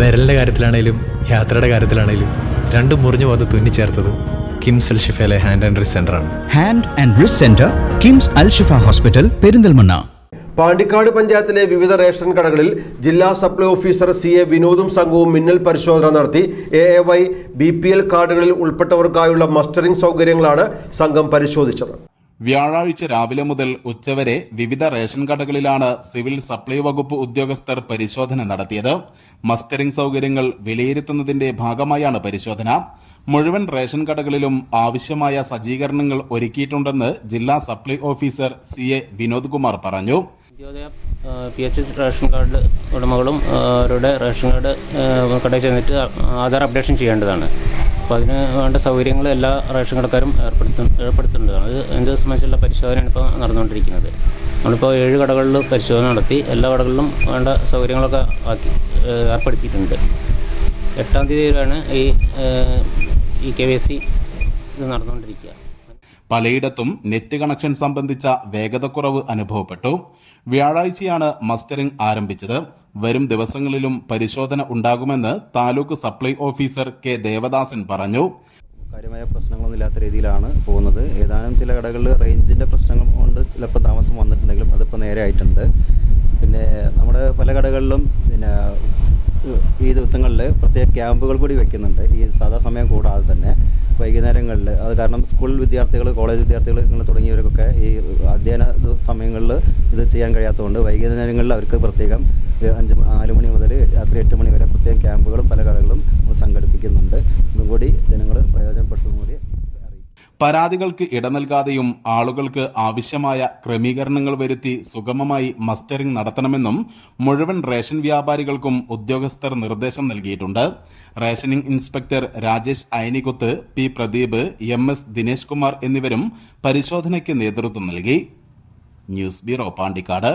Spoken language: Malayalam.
വിരലിന്റെ കാര്യത്തിലാണേലും യാത്രയുടെ കാര്യത്തിലാണേലും രണ്ടും മുറിഞ്ഞു പോകാതെ തുന്നിച്ചേർത്തത് കിംസ് അൽ ഷിഫയിലെ hand and wrist സെന്ററാണ് hand and wrist centre KIMS Al Shifa hospital Perinthalmanna. Pandikkad പഞ്ചായത്തിലെ വിവിധ റേഷൻ കടകളിൽ ജില്ലാ സപ്ലൈ ഓഫീസർ സി എ വിനോദും സംഘവും മിന്നൽ പരിശോധന നടത്തി. A A Y B P L കാർഡുകളിൽ ഉൾപ്പെട്ടവർക്കായുള്ള മസ്റ്ററിംഗ് സൗകര്യങ്ങളാണ് സംഘം പരിശോധിച്ചത്. വ്യാഴാഴ്ച രാവിലെ മുതൽ ഉച്ചവരെ വിവിധ റേഷൻ കടകളിലാണ് സിവിൽ സപ്ലൈ വകുപ്പ് ഉദ്യോഗസ്ഥർ പരിശോധന നടത്തിയത്. മസ്റ്ററിംഗ് സൗകര്യങ്ങൾ വിലയിരുത്തുന്നതിന്റെ ഭാഗമായാണ് പരിശോധന. മുഴുവൻ റേഷൻ കടകളിലും ആവശ്യമായ സജ്ജീകരണങ്ങൾ ഒരുക്കിയിട്ടുണ്ടെന്ന് ജില്ലാ supply officer C A Vinod Kumar പറഞ്ഞു. പി എച്ച് റേഷൻ കാർഡ് ഉടമകളും അവരുടെ റേഷൻ കാർഡ് കടയിൽ ചെന്നിട്ട് ആധാർ അപ്ഡേഷൻ ചെയ്യേണ്ടതാണ്. അപ്പോൾ അതിന് വേണ്ട സൗകര്യങ്ങൾ എല്ലാ റേഷൻ കടക്കാരും ഏർപ്പെടുത്തു ഏർപ്പെടുത്തേണ്ടതാണ് അത് അതിന്റെ സംബന്ധിച്ചുള്ള പരിശോധനയാണ് ഇപ്പോൾ നടന്നുകൊണ്ടിരിക്കുന്നത്. നമ്മളിപ്പോൾ ഏഴ് കടകളിൽ പരിശോധന നടത്തി എല്ലാ കടകളിലും വേണ്ട സൗകര്യങ്ങളൊക്കെ ആക്കി ഏർപ്പെടുത്തിയിട്ടുണ്ട്. എട്ടാം തീയതിയിലാണ് ഈ ഇ കെ വൈ സി ഇത് നടന്നുകൊണ്ടിരിക്കുക. പലയിടത്തും നെറ്റ് കണക്ഷൻ സംബന്ധിച്ച വേഗതക്കുറവ് അനുഭവപ്പെട്ടു. വ്യാഴാഴ്ചയാണ് മസ്റ്ററിംഗ് ആരംഭിച്ചത്. വരും ദിവസങ്ങളിലും പരിശോധന ഉണ്ടാകുമെന്ന് taluk supply officer K Devadasan പറഞ്ഞു. കാര്യമായ പ്രശ്നങ്ങളൊന്നും ഇല്ലാത്ത രീതിയിലാണ് പോകുന്നത്. ഏതാനും ചില കടകളിൽ റേഞ്ചിന്റെ പ്രശ്നങ്ങൾ കൊണ്ട് ചിലപ്പോൾ താമസം വന്നിട്ടുണ്ടെങ്കിലും അതിപ്പോൾ നേരെ ആയിട്ടുണ്ട്. പിന്നെ നമ്മുടെ പല കടകളിലും പിന്നെ ഈ ദിവസങ്ങളിൽ പ്രത്യേക ക്യാമ്പുകൾ കൂടി വെക്കുന്നുണ്ട്. ഈ സാധാ സമയം കൂടാതെ തന്നെ വൈകുന്നേരങ്ങളിൽ അത് കാരണം സ്കൂൾ വിദ്യാർത്ഥികൾ കോളേജ് വിദ്യാർത്ഥികൾ ഇങ്ങനെ തുടങ്ങിയവർക്കൊക്കെ ഈ അധ്യയന സമയങ്ങളിൽ ഇത് ചെയ്യാൻ കഴിയാത്തതുകൊണ്ട് വൈകുന്നേരങ്ങളിൽ അവർക്ക് പ്രത്യേകം അഞ്ച് നാല് മണി മുതൽ രാത്രി എട്ട് മണി വരെ പ്രത്യേകം ക്യാമ്പുകളും പല കടകളും സംഘടിപ്പിക്കുന്നുണ്ട്. ഇതും കൂടി ജനങ്ങൾ പ്രയോജനപ്പെട്ടതും കൂടി. പരാതികൾക്ക് ഇട നൽകാതെയും ആളുകൾക്ക് ആവശ്യമായ ക്രമീകരണങ്ങൾ വരുത്തി സുഗമമായി മസ്റ്ററിംഗ് നടത്തണമെന്നും മുഴുവൻ റേഷൻ വ്യാപാരികൾക്കും ഉദ്യോഗസ്ഥർ നിർദ്ദേശം നൽകിയിട്ടുണ്ട്. Rationing inspector Rajesh Ayanikuth P Pradeep M S Dinesh Kumar എന്നിവരും പരിശോധനയ്ക്ക് നേതൃത്വം നൽകി. News bureau Pandikkad.